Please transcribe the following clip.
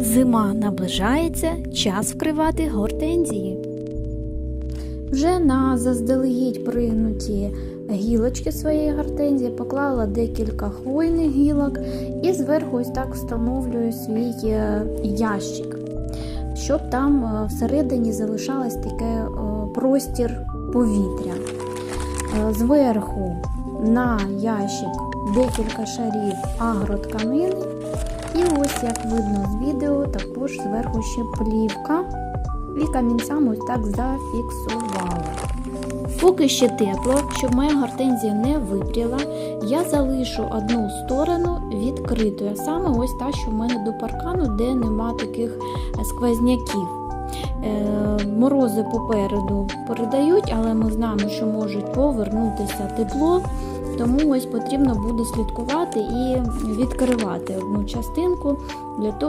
Зима наближається, час вкривати гортензії. Вже на заздалегідь пригнуті гілочки своєї гортензії поклала декілька хвойних гілок і зверху ось так встановлюю свій е, ящик, щоб там е, всередині залишалось таке е, простір повітря. Зверху на ящик декілька шарів агротканини. І ось, як видно з відео, також зверху ще плівка. І камінцями ось так зафіксувала. Поки ще тепло, щоб моя гортензія не випріла, я залишу одну сторону відкритою, саме ось та, що в мене до паркану, де нема таких е, сквозняків. Е, Морози попереду передають, але ми знаємо, що можуть повернутися тепло. Тому ось потрібно буде слідкувати і відкривати одну частинку для того.